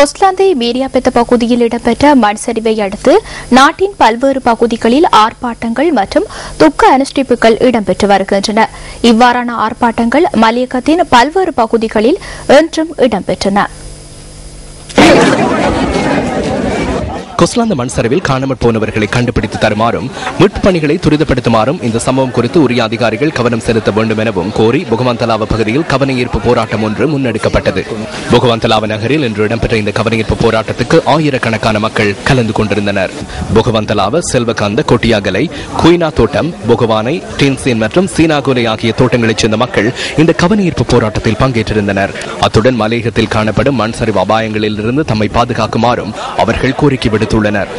கொஸ்லாந்தை மீரியாபெத்த பகுதியில் இடம்பெற்ற மண் சரிவை அடுத்து நாட்டின் பல்வேறு பகுதிகளில் ஆர்ப்பாட்டங்கள் மற்றும் துக்க அனுஷ்டிப்புகள் இடம்பெற்று வருகின்றன. இவ்வாறான ஆர்ப்பாட்டங்கள் மலையகத்தின் பல்வேறு பகுதிகளில் இன்றும் இடம்பெற்றன. கொஸ்லாந்த மண் சரிவில் காணாமற் போனவர்களை கண்டுபிடித்து தருமாறும் மீட்பு பணிகளை துரிதப்படுத்துமாறும் இந்த சம்பவம் குறித்து உரிய அதிகாரிகள் கவனம் செலுத்த வேண்டும் எனவும் கோரி புகவந்தலாவ பகுதியில் கவனஈர்ப்பு போராட்டம் ஒன்று முன்னெடுக்கப்பட்டது. புகவந்தலாவ நகரில் இன்று இடம்பெற்ற இந்த கவனஈர்ப்பு போராட்டத்துக்கு ஆயிரக்கணக்கான மக்கள் கலந்து கொண்டிருந்தனர். புகவந்தலாவ செல்வகாந்த கொட்டியாகலை குயினா தோட்டம் புகவானை டின்சேன் மற்றும் சீனாகோலை ஆகிய தோட்டங்களைச் சேர்ந்த மக்கள் இந்த கவனஈர்ப்பு போராட்டத்தில் பங்கேற்றிருந்தனர். அத்துடன் மலையகத்தில் காணப்படும் மண் சரிவு அபாயங்களில் இருந்து தம்மை பாதுகாக்குமாறும் அவர்கள் கோரிக்கை விடுத்துள்ளனர் தெரிவித்துள்ளனர்.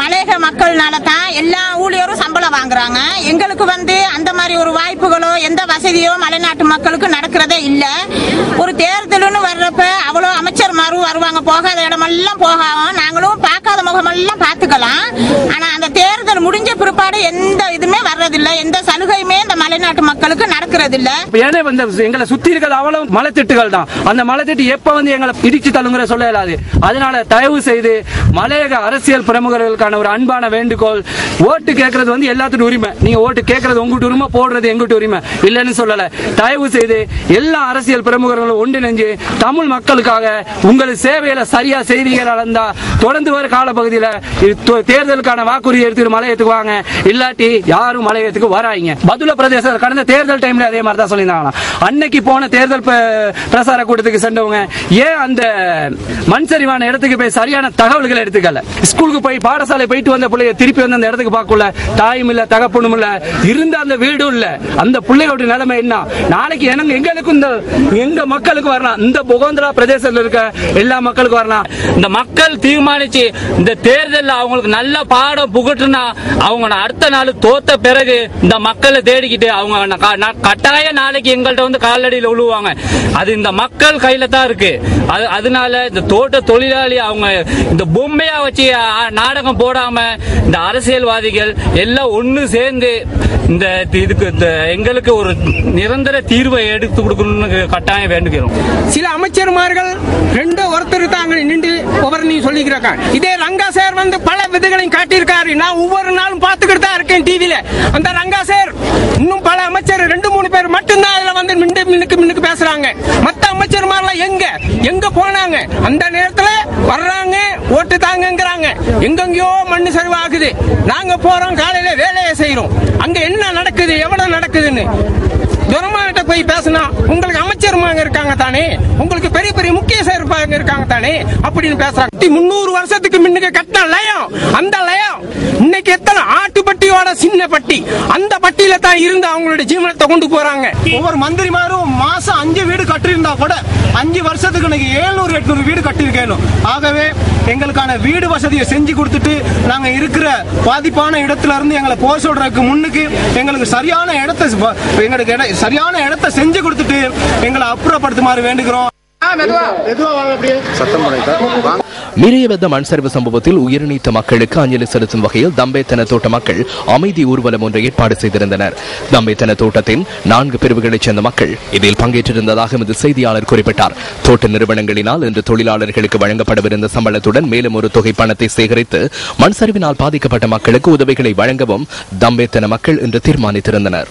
மலையக மக்கள்னால தான் எல்லா ஊழியரும் சம்பளம் வாங்குறாங்க. எங்களுக்கு வந்து அந்த மாதிரி ஒரு வாய்ப்புகளோ எந்த வசதியோ மலைநாட்டு மக்களுக்கு நடக்கிறதே இல்ல. ஒரு தேர்தல்னு வர்றப்ப அவ்வளோ அமைச்சர்மாரும் வருவாங்க. போகாத இடமெல்லாம் போகாம நாங்களும் பார்க்காத முகமெல்லாம் பார்த்துக்கலாம். ஆனா அந்த தேர்தல் முடிஞ்ச பிற்பாடு எந்த இதுமே வர்றதில்லை. எந்த சலுகையுமே தமிழ்நாட்டு மக்களுக்கு மக்களுக்கு நடக்கிறதில்ல ஏன்னா வந்து எங்களை சுத்தி இருக்கிறது அவ்வளவு மலைத்திட்டுகள் தான். அந்த மலைத்திட்டு எப்ப வந்து எங்களை பிடிச்சு தள்ளுங்கிற சொல்ல இயலாது. அதனால தயவு செய்து மலையக அரசியல் பிரமுகர்களுக்கான ஒரு அன்பான வேண்டுகோள் ஓட்டு கேட்கறது வந்து எல்லாத்துக்கும் உரிமை. நீங்க ஓட்டு கேட்கறது உங்ககிட்ட உரிமை போடுறது எங்கிட்ட உரிமை. இல்லைன்னு சொல்லல. தயவு செய்து எல்லா அரசியல் பிரமுகர்களும் ஒன்றிணைஞ்சு தமிழ் மக்களுக்காக உங்கள் சேவையில சரியா செய்திகள் இருந்தா தொடர்ந்து வர காலப்பகுதியில தேர்தலுக்கான வாக்குறுதி எடுத்துட்டு மலையத்துக்கு வாங்க. இல்லாட்டி யாரும் மலையத்துக்கு வராங்க பதுல பிரதேச கடந்த தேர்தல் டைம்ல அதே மாதிரி தான் சொல்லியிருந்தாங்களாம். அன்னைக்கு போன தேர்தல் பிரசார கூட்டத்துக்கு சென்றவங்க ஏன் அந்த மண் சரிவான இடத்துக்கு போய் சரியான தகவல்களை எடுத்துக்கல? ஸ்கூலுக்கு போய் பாடசாலை போயிட்டு வந்த பிள்ளைய திருப்பி வந்து அந்த இடத்துக்கு பார்க்கல தாயும் இல்ல தகப்பனும் இல்ல இருந்த அந்த வீடும் இல்ல. அந்த பிள்ளைகளுடைய நிலைமை என்ன? நாளைக்கு எனக்கு எங்களுக்கும் இந்த எங்க மக்களுக்கு வரலாம். இந்த புகோந்திரா பிரதேசத்துல இருக்க எல்லா மக்களுக்கும் வரலாம். இந்த மக்கள் தீர்மானிச்சு இந்த தேர்தலில் அவங்களுக்கு நல்ல பாடம் புகட்டுனா அவங்க அடுத்த நாள் தோத்த பிறகு இந்த மக்களை தேடிக்கிட்டு அவங்க கட்டாய நாளைக்கு எங்கள்கிட்ட வந்து காலடியில் விழுவாங்க அது இந்த மக்கள் கையில தான் இருக்கு. அது அதனால இந்த தோட்ட தொழிலாளி அவங்க இந்த பொம்மையா வச்சு நாடகம் போடாம இந்த அரசியல்வாதிகள் எல்லாம் ஒன்று சேர்ந்து இந்த இதுக்கு இந்த எங்களுக்கு ஒரு நிரந்தர தீர்வை எடுத்து கொடுக்கணும்னு கட்டாயம் வேண்டுகிறோம். சில அமைச்சர்மார்கள் ரெண்டு ஒருத்தர் தாங்க நின்று ஒவ்வொரு நீ சொல்லிக்கிறாங்க இதே ரங்கா சார் வந்து பல விதைகளையும் காட்டியிருக்காரு. நான் ஒவ்வொரு நாளும் பார்த்துக்கிட்டு தான் இருக்கேன் டிவியில அந்த ரங்கா சார் இன்னும் பல அமைச்சர் ரெண்டு மூணு பேர் மட்டும்தான் அதுல வந்து மிண்டு மின்னுக்கு மின்னுக்கு பேசுறாங்க. மத்த அமைச்சர்மாரெல்லாம் எங்க? எங்க போனாங்க? அந்த நேரத்துல வர்றாங்க ஓட்டு தாங்கங்கிறாங்க. எங்கெங்கயோ மண்ணு சரிவாகுது. நாங்க போறோம் காலையில வேலையை செய்யறோம் அங்க என்ன நடக்குது எவ்வளவு நடக்குதுன்னு. துரமாகிட்ட போய் பேசினா உங்களுக்கு அமைச்சருமாங்க இருக்காங்க தானே? உங்களுக்கு பெரிய பெரிய முக்கிய சேர்ப்பாங்க இருக்காங்க தானே? அப்படின்னு பேசுறாங்க. முன்னூறு வருஷத்துக்கு முன்னுக்கு கட்டின லயம் அந்த லயம் இன்னைக்கு எத்தனை ஆட்டுப்பட்டியோட சின்ன பட்டி அந்த பட்டியில தான் இருந்து அவங்களுடைய ஜீவனத்தை கொண்டு போறாங்க. ஒவ்வொரு மந்திரிமாரும் மாசம் அஞ்சு வீடு கட்டியிருந்தா கூட அஞ்சு வருஷத்துக்கு எனக்கு ஏழ்நூறு எட்நூறு வீடு கட்டியிருக்கேனும் ஆகவே எங்களுக்கான வீடு வசதியை செஞ்சு கொடுத்துட்டு நாங்க இருக்கிற பாதிப்பான இடத்துல இருந்து எங்களை போக சொல்றதுக்கு முன்னுக்கு எங்களுக்கு சரியான இடத்தை எங்களுக்கு இட- சரியான இடத்தை செஞ்சு கொடுத்துட்டு எங்களை அப்புறப்படுத்துமாறு வேண்டுகிறோம். மீறியவெத்த மண் சரிவு சம்பவத்தில் உயிர்நீத்த மக்களுக்கு அஞ்சலி செலுத்தும் வகையில் தம்பேத்தன தோட்ட மக்கள் அமைதி ஊர்வலம் ஒன்றை ஏற்பாடு செய்திருந்தனர். தம்பேத்தன தோட்டத்தின் நான்கு பிரிவுகளைச் சேர்ந்த மக்கள் இதில் பங்கேற்றிருந்ததாக எமது செய்தியாளர் குறிப்பிட்டார். தோட்ட நிறுவனங்களினால் இன்று தொழிலாளர்களுக்கு வழங்கப்படவிருந்த சம்பளத்துடன் மேலும் ஒரு தொகை பணத்தை சேகரித்து மண் சரிவினால் பாதிக்கப்பட்ட மக்களுக்கு உதவிகளை வழங்கவும் தம்பேத்தன மக்கள் இன்று தீர்மானித்திருந்தனர்.